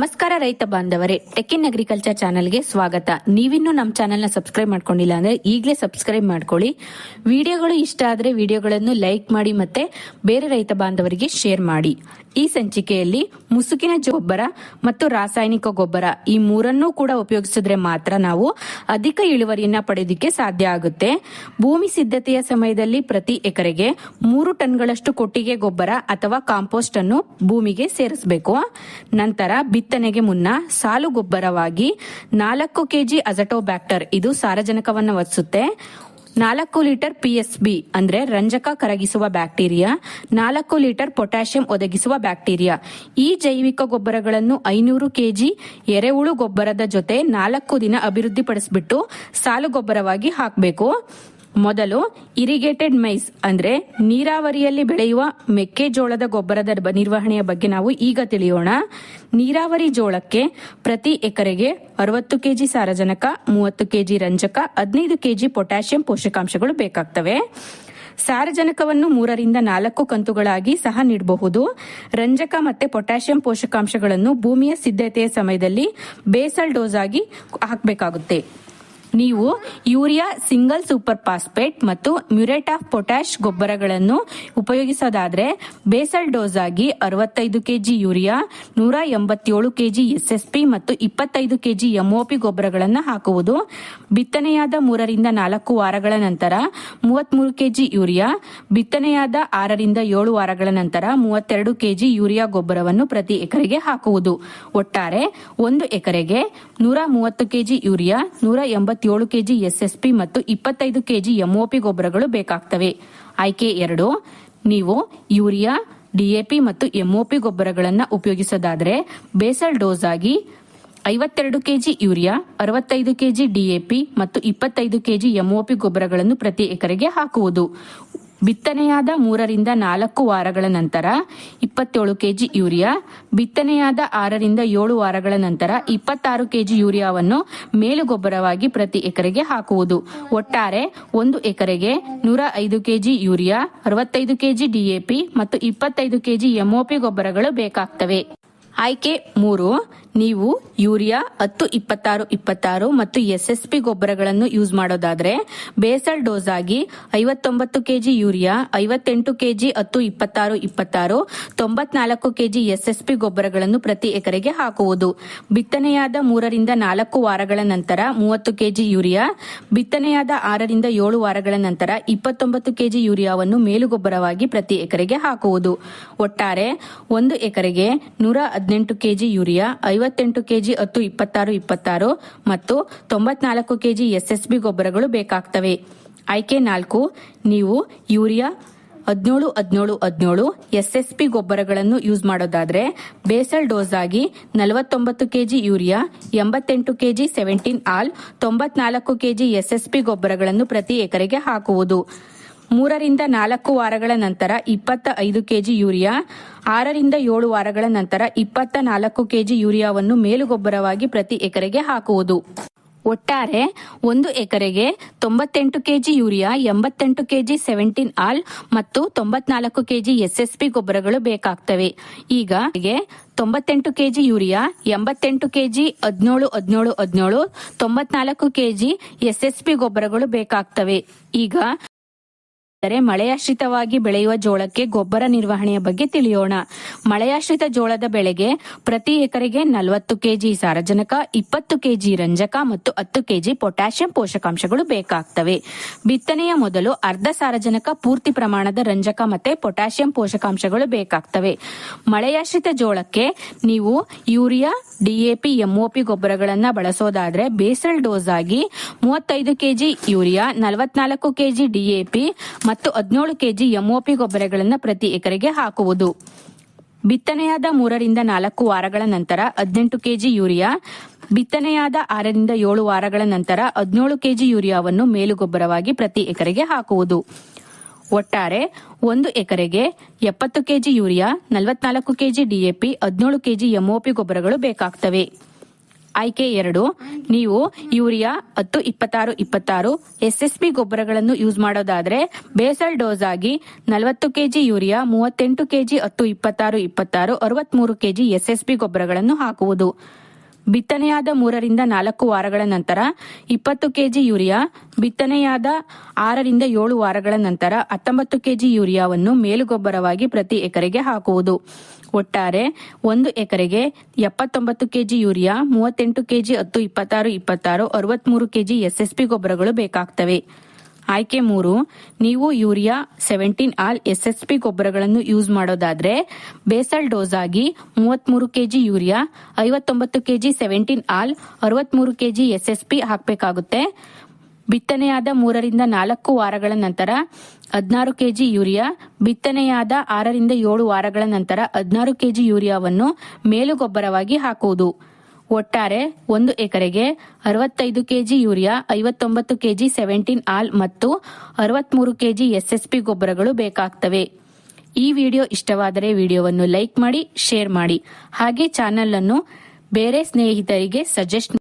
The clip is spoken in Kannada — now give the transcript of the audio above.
ನಮಸ್ಕಾರ ರೈತ ಬಾಂಧವರೇ ಟೆಕ್ ಇನ್ ಅಗ್ರಿಕಲ್ಚರ್ ಚಾನಲ್ಗೆ ಸ್ವಾಗತ. ನೀವಿನ್ನೂ ನಮ್ಮ ಚಾನೆಲ್ನ ಸಬ್ಸ್ಕ್ರೈಬ್ ಮಾಡ್ಕೊಂಡಿಲ್ಲ ಅಂದ್ರೆ ಈಗಲೇ ಸಬ್ಸ್ಕ್ರೈಬ್ ಮಾಡ್ಕೊಳ್ಳಿ. ವಿಡಿಯೋಗಳು ಇಷ್ಟ ಆದ್ರೆ ವಿಡಿಯೋಗಳನ್ನು ಲೈಕ್ ಮಾಡಿ ಮತ್ತೆ ಬೇರೆ ರೈತ ಬಾಂಧವರಿಗೆ ಶೇರ್ ಮಾಡಿ. ಈ ಸಂಚಿಕೆಯಲ್ಲಿ ಮುಸುಕಿನ ಗೊಬ್ಬರ ಮತ್ತು ರಾಸಾಯನಿಕ ಗೊಬ್ಬರ ಈ ಮೂರನ್ನೂ ಕೂಡ ಉಪಯೋಗಿಸಿದ್ರೆ ಮಾತ್ರ ನಾವು ಅಧಿಕ ಇಳುವರಿಯನ್ನ ಪಡೆಯೋದಕ್ಕೆ ಸಾಧ್ಯ ಆಗುತ್ತೆ. ಭೂಮಿ ಸಿದ್ಧತೆಯ ಸಮಯದಲ್ಲಿ ಪ್ರತಿ ಎಕರೆಗೆ ಮೂರು ಟನ್ಗಳಷ್ಟು ಕೊಟ್ಟಿಗೆ ಗೊಬ್ಬರ ಅಥವಾ ಕಾಂಪೋಸ್ಟ್ ಅನ್ನು ಭೂಮಿಗೆ ಸೇರಿಸಬೇಕು. ನಂತರ ಬಿತ್ತನೆಗೆ ಮುನ್ನ ಸಾಲು ಗೊಬ್ಬರವಾಗಿ ನಾಲ್ಕು ಕೆಜಿ ಅಜಟೋಬ್ಯಾಕ್ಟರ್ ಇದು ಸಾರಜನಕವನ್ನು ಒದಿಸುತ್ತೆ ನಾಲ್ಕು ಲೀಟರ್ ಪಿಎಸ್ಬಿ ಅಂದ್ರೆ ರಂಜಕ ಕರಗಿಸುವ ಬ್ಯಾಕ್ಟೀರಿಯಾ, ನಾಲ್ಕು ಲೀಟರ್ ಪೊಟ್ಯಾಷಿಯಂ ಒದಗಿಸುವ ಬ್ಯಾಕ್ಟೀರಿಯಾ. ಈ ಜೈವಿಕ ಗೊಬ್ಬರಗಳನ್ನು ಐನೂರು ಕೆಜಿ ಎರೆಹುಳು ಗೊಬ್ಬರದ ಜೊತೆ ನಾಲ್ಕು ದಿನ ಅಭಿವೃದ್ಧಿಪಡಿಸಿಬಿಟ್ಟು ಸಾಲು ಗೊಬ್ಬರವಾಗಿ ಹಾಕಬೇಕು. ಮೊದಲು ಇರಿಗೇಟೆಡ್ ಮೈಸ್ ಅಂದ್ರೆ ನೀರಾವರಿಯಲ್ಲಿ ಬೆಳೆಯುವ ಮೆಕ್ಕೆಜೋಳದ ಗೊಬ್ಬರದ ನಿರ್ವಹಣೆಯ ಬಗ್ಗೆ ನಾವು ಈಗ ತಿಳಿಯೋಣ. ನೀರಾವರಿ ಜೋಳಕ್ಕೆ ಪ್ರತಿ ಎಕರೆಗೆ ಅರವತ್ತು ಕೆಜಿ ಸಾರಜನಕ, ಮೂವತ್ತು ಕೆಜಿ ರಂಜಕ, ಹದಿನೈದು ಕೆಜಿ ಪೊಟ್ಯಾಷಿಯಂ ಪೋಷಕಾಂಶಗಳು ಬೇಕಾಗ್ತವೆ. ಸಾರಜನಕವನ್ನು ಮೂರರಿಂದ ನಾಲ್ಕು ಕಂತುಗಳಾಗಿ ಸಹ ನೀಡಬಹುದು. ರಂಜಕ ಮತ್ತೆ ಪೊಟ್ಯಾಷಿಯಂ ಪೋಷಕಾಂಶಗಳನ್ನು ಭೂಮಿಯ ಸಿದ್ಧತೆಯ ಸಮಯದಲ್ಲಿ ಬೇಸಲ್ ಡೋಸ್ ಆಗಿ ಹಾಕಬೇಕಾಗುತ್ತೆ. ನೀವು ಯೂರಿಯಾ ಸಿಂಗಲ್ ಸೂಪರ್ ಫಾಸ್ಫೇಟ್ ಮತ್ತು ಮ್ಯೂರೇಟ್ ಆಫ್ ಪೊಟ್ಯಾಶ್ ಗೊಬ್ಬರಗಳನ್ನು ಉಪಯೋಗಿಸೋದಾದ್ರೆ ಬೇಸಲ್ ಡೋಸ್ ಆಗಿ ಅರವತ್ತೈದು ಕೆಜಿ ಯೂರಿಯಾ, ನೂರ ಎಂಬತ್ತೇಳು ಕೆಜಿ ಎಸ್ಎಸ್ಪಿ ಮತ್ತು ಇಪ್ಪತ್ತೈದು ಕೆಜಿ ಎಂಒಪಿ ಗೊಬ್ಬರಗಳನ್ನು ಹಾಕುವುದು. ಬಿತ್ತನೆಯಾದ ಮೂರರಿಂದ ನಾಲ್ಕು ವಾರಗಳ ನಂತರ ಮೂವತ್ಮೂರು ಕೆಜಿ ಯೂರಿಯಾ, ಬಿತ್ತನೆಯಾದ ಆರರಿಂದ ಏಳು ವಾರಗಳ ನಂತರ ಮೂವತ್ತೆರಡು ಕೆಜಿ ಯೂರಿಯಾ ಗೊಬ್ಬರವನ್ನು ಪ್ರತಿ ಎಕರೆಗೆ ಹಾಕುವುದು. ಒಟ್ಟಾರೆ ಒಂದು ಎಕರೆಗೆ ನೂರ ಮೂವತ್ತು ಕೆಜಿ ಯೂರಿಯಾ, ನೂರ ಎಂಬತ್ತೇಳು ಕೆಜಿ ಎಸ್ಎಸ್ಪಿ ಮತ್ತು ಇಪ್ಪತ್ತೈದು ಕೆಜಿ ಎಂಒಪಿ ಗೊಬ್ಬರಗಳು ಬೇಕಾಗ್ತವೆ. ಆಯ್ಕೆ ಎರಡು, ನೀವು ಯೂರಿಯಾ ಡಿಎಪಿ ಮತ್ತು ಎಂಒಪಿ ಗೊಬ್ಬರಗಳನ್ನು ಉಪಯೋಗಿಸೋದಾದರೆ ಬೇಸಲ್ ಡೋಸ್ ಆಗಿ ಐವತ್ತೆರಡು ಕೆಜಿ ಯೂರಿಯಾ, ಅರವತ್ತೈದು ಕೆಜಿ ಡಿಎಪಿ ಮತ್ತು ಇಪ್ಪತ್ತೈದು ಕೆಜಿ ಎಂಒಪಿ ಗೊಬ್ಬರಗಳನ್ನು ಪ್ರತಿ ಎಕರೆಗೆ ಹಾಕುವುದು. ಬಿತ್ತನೆಯಾದ ಮೂರರಿಂದ ನಾಲ್ಕು ವಾರಗಳ ನಂತರ ಇಪ್ಪತ್ತೇಳು ಕೆಜಿ ಯೂರಿಯಾ, ಬಿತ್ತನೆಯಾದ ಆರರಿಂದ ಏಳು ವಾರಗಳ ನಂತರ ಇಪ್ಪತ್ತಾರು ಕೆಜಿ ಯೂರಿಯಾವನ್ನು ಮೇಲುಗೊಬ್ಬರವಾಗಿ ಪ್ರತಿ ಎಕರೆಗೆ ಹಾಕುವುದು. ಒಟ್ಟಾರೆ ಒಂದು ಎಕರೆಗೆ ನೂರ ಐದು ಕೆಜಿ ಯೂರಿಯಾ, ಅರವತ್ತೈದು ಕೆಜಿ ಡಿಎಪಿ ಮತ್ತು ಇಪ್ಪತ್ತೈದು ಕೆಜಿ ಎಂಒಪಿ ಗೊಬ್ಬರಗಳು ಬೇಕಾಗ್ತವೆ. ಆಯ್ಕೆ ಮೂರು, ನೀವು ಯೂರಿಯಾ ಹತ್ತು, ಇಪ್ಪತ್ತಾರು ಇಪ್ಪತ್ತಾರು ಮತ್ತು ಎಸ್ ಎಸ್ ಪಿ ಗೊಬ್ಬರಗಳನ್ನು ಯೂಸ್ ಮಾಡೋದಾದ್ರೆ ಬೇಸಲ್ ಡೋಸ್ ಆಗಿ ಐವತ್ತೊಂಬತ್ತು ಕೆಜಿ ಯೂರಿಯಾ, ಐವತ್ತೆಂಟು ಕೆಜಿ ಹತ್ತು, ಇಪ್ಪತ್ತಾರು ಇಪ್ಪತ್ತಾರು, ತೊಂಬತ್ನಾಲ್ಕು ಕೆಜಿ ಪಿ ಗೊಬ್ಬರಗಳನ್ನು ಪ್ರತಿ ಎಕರೆಗೆ ಹಾಕುವುದು. ಬಿತ್ತನೆಯಾದ ಮೂರರಿಂದ ನಾಲ್ಕು ವಾರಗಳ ನಂತರ ಮೂವತ್ತು ಕೆಜಿ ಯೂರಿಯಾ, ಬಿತ್ತನೆಯಾದ ಆರರಿಂದ ಏಳು ವಾರಗಳ ನಂತರ ಇಪ್ಪತ್ತೊಂಬತ್ತು ಕೆಜಿ ಯೂರಿಯಾವನ್ನು ಮೇಲುಗೊಬ್ಬರವಾಗಿ ಪ್ರತಿ ಎಕರೆಗೆ ಹಾಕುವುದು. ಒಟ್ಟಾರೆ ಒಂದು ಎಕರೆಗೆ ನೂರ ಹದಿನೆಂಟು ಕೆಜಿ ಯೂರಿಯಾ, ಐವತ್ತೆಂಟು ಕೆಜಿ ಹತ್ತು ಇಪ್ಪತ್ತಾರು ಇಪ್ಪತ್ತಾರು ಮತ್ತು ತೊಂಬತ್ನಾಲ್ಕು ಕೆಜಿ ಎಸ್ಎಸ್ಬಿ ಗೊಬ್ಬರಗಳು ಬೇಕಾಗ್ತವೆ. ಆಯ್ಕೆ ನಾಲ್ಕು, ನೀವು ಯೂರಿಯಾ ಹದಿನೇಳು ಹದಿನೇಳು ಹದಿನೇಳು ಎಸ್ಎಸ್ಪಿ ಗೊಬ್ಬರಗಳನ್ನು ಯೂಸ್ ಮಾಡೋದಾದ್ರೆ ಬೇಸಲ್ ಡೋಸ್ ಆಗಿ ನಲವತ್ತೊಂಬತ್ತು ಕೆಜಿ ಯೂರಿಯಾ, ಎಂಬತ್ತೆಂಟು ಕೆಜಿ ಸೆವೆಂಟೀನ್ ಆಲ್, ತೊಂಬತ್ನಾಲ್ಕು ಕೆಜಿ ಎಸ್ಎಸ್ಪಿ ಗೊಬ್ಬರಗಳನ್ನು ಪ್ರತಿ ಎಕರೆಗೆ ಹಾಕುವುದು. ಮೂರರಿಂದ ನಾಲ್ಕು ವಾರಗಳ ನಂತರ ಇಪ್ಪತ್ತ ಐದು ಕೆಜಿ ಯೂರಿಯಾ, ಆರರಿಂದ ಏಳು ವಾರಗಳ ನಂತರ ಇಪ್ಪತ್ತ ನಾಲ್ಕು ಕೆಜಿ ಯೂರಿಯಾವನ್ನು ಮೇಲುಗೊಬ್ಬರವಾಗಿ ಪ್ರತಿ ಎಕರೆಗೆ ಹಾಕುವುದು. ಒಟ್ಟಾರೆ, ಒಂದು ಎಕರೆಗೆ ತೊಂಬತ್ತೆಂಟು ಕೆಜಿ ಯೂರಿಯಾ, ಎಂಬತ್ತೆಂಟು ಕೆಜಿ ಸೆವೆಂಟೀನ್ ಆಲ್ ಮತ್ತು ತೊಂಬತ್ನಾಲ್ಕು ಕೆಜಿ ಎಸ್ಎಸ್ಪಿ ಗೊಬ್ಬರಗಳು ಬೇಕಾಗ್ತವೆ. ಈಗ ತೊಂಬತ್ತೆಂಟು ಕೆಜಿ ಯೂರಿಯಾ, ಎಂಬತ್ತೆಂಟು ಕೆಜಿ ಹದಿನೇಳು ಹದಿನೇಳು ಹದಿನೇಳು, ತೊಂಬತ್ನಾಲ್ಕು ಕೆಜಿ ಎಸ್ಎಸ್ಪಿ ಗೊಬ್ಬರಗಳು ಬೇಕಾಗ್ತವೆ. ಈಗ ಅಂದರೆ ಮಳೆಯಾಶ್ರಿತವಾಗಿ ಬೆಳೆಯುವ ಜೋಳಕ್ಕೆ ಗೊಬ್ಬರ ನಿರ್ವಹಣೆಯ ಬಗ್ಗೆ ತಿಳಿಯೋಣ. ಮಳೆಯಾಶ್ರಿತ ಜೋಳದ ಬೆಳೆಗೆ ಪ್ರತಿ ಎಕರೆಗೆ ನಲವತ್ತು ಕೆಜಿ ಸಾರಜನಕ, ಇಪ್ಪತ್ತು ಕೆಜಿ ರಂಜಕ ಮತ್ತು ಹತ್ತು ಕೆಜಿ ಪೊಟ್ಯಾಷಿಯಂ ಪೋಷಕಾಂಶಗಳು ಬೇಕಾಗ್ತವೆ. ಬಿತ್ತನೆಯ ಮೊದಲು ಅರ್ಧ ಸಾರಜನಕ ಪೂರ್ತಿ ಪ್ರಮಾಣದ ರಂಜಕ ಮತ್ತೆ ಪೊಟ್ಯಾಷಿಯಂ ಪೋಷಕಾಂಶಗಳು ಬೇಕಾಗ್ತವೆ. ಮಳೆಯಾಶ್ರಿತ ಜೋಳಕ್ಕೆ ನೀವು ಯೂರಿಯಾ ಡಿಎಪಿ ಎಂಒಪಿ ಗೊಬ್ಬರಗಳನ್ನ ಬಳಸೋದಾದ್ರೆ ಬೇಸಲ್ ಡೋಸ್ ಆಗಿ ಮೂವತ್ತೈದು ಕೆಜಿ ಯೂರಿಯಾ, ನಲವತ್ನಾಲ್ಕು ಕೆಜಿ ಡಿಎಪಿ ಮತ್ತು ಹದಿನೇಳು ಕೆಜಿ ಎಂಒಪಿ ಗೊಬ್ಬರಗಳನ್ನು ಪ್ರತಿ ಎಕರೆಗೆ ಹಾಕುವುದು. ಬಿತ್ತನೆಯಾದ ಮೂರರಿಂದ ನಾಲ್ಕು ವಾರಗಳ ನಂತರ ಹದಿನೆಂಟು ಕೆಜಿ ಯೂರಿಯಾ, ಬಿತ್ತನೆಯಾದ ಆರರಿಂದ ಏಳು ವಾರಗಳ ನಂತರ ಹದಿನೇಳು ಕೆಜಿ ಯೂರಿಯಾವನ್ನು ಮೇಲುಗೊಬ್ಬರವಾಗಿ ಪ್ರತಿ ಎಕರೆಗೆ ಹಾಕುವುದು. ಒಟ್ಟಾರೆ, ಒಂದು ಎಕರೆಗೆ ಎಪ್ಪತ್ತು ಕೆಜಿ ಯೂರಿಯಾ, ನಲವತ್ನಾಲ್ಕು ಕೆಜಿ ಡಿಎಪಿ ಹದಿನೇಳು ಕೆಜಿ ಎಂಒಪಿ ಗೊಬ್ಬರಗಳು ಬೇಕಾಗ್ತವೆ. ಆಯ್ಕೆ ಎರಡು. ನೀವು ಯೂರಿಯಾ ಹತ್ತು, ಇಪ್ಪತ್ತಾರು ಇಪ್ಪತ್ತಾರು ಎಸ್ಎಸ್ಪಿ ಗೊಬ್ಬರಗಳನ್ನು ಯೂಸ್ ಮಾಡೋದಾದ್ರೆ ಬೇಸಲ್ ಡೋಸ್ ಆಗಿ ನಲವತ್ತು ಕೆಜಿ ಯೂರಿಯಾ, ಮೂವತ್ತೆಂಟು ಕೆಜಿ ಹತ್ತು, ಇಪ್ಪತ್ತಾರು ಇಪ್ಪತ್ತಾರು, ಅರವತ್ಮೂರು ಕೆಜಿ ಪಿ ಗೊಬ್ಬರಗಳನ್ನು ಹಾಕುವುದು. ಬಿತ್ತನೆಯಾದ ಮೂರರಿಂದ ನಾಲ್ಕು ವಾರಗಳ ನಂತರ ಇಪ್ಪತ್ತು ಕೆಜಿ ಯೂರಿಯಾ, ಬಿತ್ತನೆಯಾದ ಆರರಿಂದ ಏಳು ವಾರಗಳ ನಂತರ ಹತ್ತೊಂಬತ್ತು ಕೆಜಿ ಯೂರಿಯಾವನ್ನು ಮೇಲುಗೊಬ್ಬರವಾಗಿ ಪ್ರತಿ ಎಕರೆಗೆ ಹಾಕುವುದು. ಒಟ್ಟಾರೆ ಒಂದು ಎಕರೆಗೆ ಎಪ್ಪತ್ತೊಂಬತ್ತು ಕೆಜಿ ಯೂರಿಯಾ, ಮೂವತ್ತೆಂಟು ಕೆಜಿ ಹತ್ತು ಇಪ್ಪತ್ತಾರು ಇಪ್ಪತ್ತಾರು, ಅರವತ್ಮೂರು ಕೆಜಿ ಎಸ್ಎಸ್ಪಿ ಗೊಬ್ಬರಗಳು ಬೇಕಾಗ್ತವೆ. ಆಯ್ಕೆ ಮೂರು, ನೀವು ಯೂರಿಯಾ ಸೆವೆಂಟೀನ್ ಆಲ್ ಎಸ್ಎಸ್ಪಿ ಗೊಬ್ಬರಗಳನ್ನು ಯೂಸ್ ಮಾಡೋದಾದ್ರೆ ಬೇಸಲ್ ಡೋಸ್ ಆಗಿ ಮೂವತ್ಮೂರು ಕೆಜಿ ಯೂರಿಯಾ, ಐವತ್ತೊಂಬತ್ತು ಕೆಜಿ ಸೆವೆಂಟೀನ್ ಆಲ್ ಅರವತ್ಮೂರು ಕೆಜಿ ಎಸ್ಎಸ್ಪಿ ಹಾಕಬೇಕಾಗುತ್ತೆ. ಬಿತ್ತನೆಯಾದ ಮೂರರಿಂದ ನಾಲ್ಕು ವಾರಗಳ ನಂತರ ಹದಿನಾರು ಕೆಜಿ ಯೂರಿಯಾ, ಬಿತ್ತನೆಯಾದ ಆರರಿಂದ ಏಳು ವಾರಗಳ ನಂತರ ಹದಿನಾರು ಕೆಜಿ ಯೂರಿಯಾವನ್ನು ಮೇಲುಗೊಬ್ಬರವಾಗಿ ಹಾಕುವುದು. ಒಟ್ಟಾರೆ ಒಂದು ಎಕರೆಗೆ ಅರವತ್ತೈದು ಕೆಜಿ ಯೂರಿಯಾ, ಐವತ್ತೊಂಬತ್ತು ಕೆಜಿ ಸೆವೆಂಟೀನ್ ಆಲ್ ಮತ್ತು ಅರವತ್ಮೂರು ಕೆಜಿ ಎಸ್ಎಸ್ಪಿ ಗೊಬ್ಬರಗಳು ಬೇಕಾಗ್ತವೆ. ಈ ವಿಡಿಯೋ ಇಷ್ಟವಾದರೆ ವಿಡಿಯೋವನ್ನು ಲೈಕ್ ಮಾಡಿ, ಶೇರ್ ಮಾಡಿ. ಹಾಗೆ ಚಾನೆಲ್ ಅನ್ನು ಬೇರೆ ಸ್ನೇಹಿತರಿಗೆ ಸಜೆಸ್ಟ್